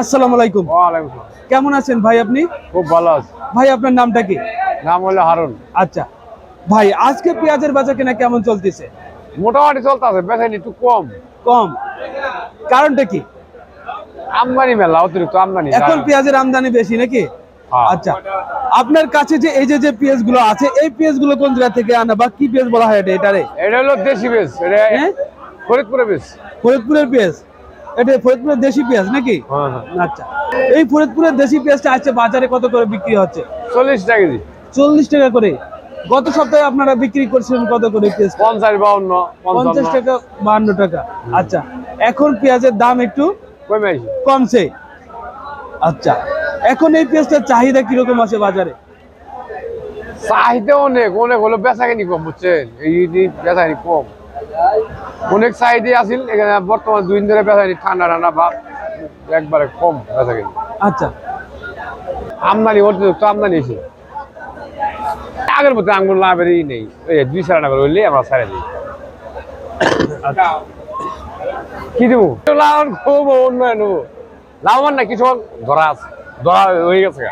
আসসালামু আলাইকুম। কেমন আছেন ভাই আপনি? খুব ভালো আছে। ভাই আপনার নামটা কি? নাম হলো হারুন। আচ্ছা। ভাই আজকে পেঁয়াজের বাজার কেনা কেমন চলতেছে? মোটামুটি চলতে আছে বেচাইনি একটু কম। কম। কারণটা কি? আমদানি মেলা অতিরিক্ত আমদানি এখন পেঁয়াজের আমদানি বেশি নাকি? হ্যাঁ। আচ্ছা। আপনার কাছে যে এই যে যে পেঁয়াজগুলো আছে এই পেঁয়াজগুলো কোন জায়গা থেকে আনা বা কি পেঁয়াজ বলা হয় এটা এটারে? এটা হলো দেশি বেশ এটা হ্যাঁ? ফরিদপুরে বেশ ফরিদপুরের পেঁয়াজ? এটা ফরিদপুরের দেশি পেঁয়াজ নাকি? হ্যাঁ হ্যাঁ। আচ্ছা। এই ফরিদপুরের দেশি পেঁয়াজটা আজকে বাজারে কত করে বিক্রি হচ্ছে? চল্লিশ টাকা কেজি। চল্লিশ টাকা করে। গত সপ্তাহে আপনারা বিক্রি করছিলেন কত করে পেঁয়াজ পঞ্চাশ বাউন্ন পঞ্চাশ টাকা বাহান্ন টাকা। আচ্ছা এখন পেঁয়াজের দাম একটু কমে কমছে। আচ্ছা এখন এই পেঁয়াজটার চাহিদা কীরকম আছে বাজারে? চাহিদা অনেক অনেক হলো বেচা কিনি কম বুঝছেন? এই যে বেচা কিনি কম। অনেক চাহিদা আছিল এখানে বর্তমান দুই দিন ধরে বেচা ঠান্ডা ঠান্ডা ভাব একবারে কম বেচা কিনি আচ্ছা। আমদানি অতিরিক্ত আমদানি এসে আগের মতো আঙ্গুর লাভেরই নেই। দুই সাড়ে টাকা হইলে আমরা ছাড়ে দিই। কি দেবো? লাভবান খুব উন্নয়ন হব লাভবান না কিছু ধরা আছে। ধরা হয়ে গেছে।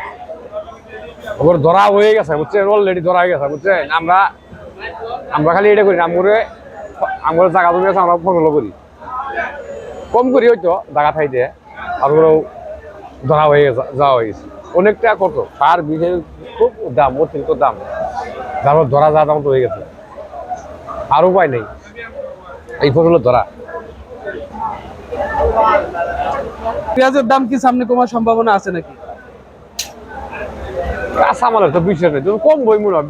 ওর ধরা হয়ে গেছে বুঝছেন? অলরেডি ধরা হয়ে গেছে বুঝছেন? আমরা আমরা খালি এটা করি না আমরে আমার জায়গা জমি আছে আমরা ফসল করি। কম করি হয়তো জায়গা থাইতে ওগুলো ধরা হয়ে গেছে যাওয়া হয়ে গেছে। অনেকটা কত সার বিষয় খুব দাম অতিরিক্ত দাম। তারপর ধরা যা দাম তো হয়ে গেছে। আর উপায় নেই। এই ফসলের ধরা। পেঁয়াজের দাম কি সামনে কমার সম্ভাবনা আছে নাকি? কাঁচা মালের তো বিষয় নেই। তুমি কম বই মনে হয়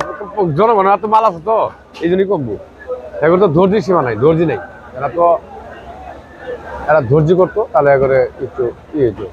জনগণের হাতে মাল আছে তো এই জন্যই কমবো। এখন তো ধৈর্যের সীমা নাই, ধৈর্য নেই। এরা তো এরা ধৈর্য করতো, তাহলে করে একটু ইয়ে হতো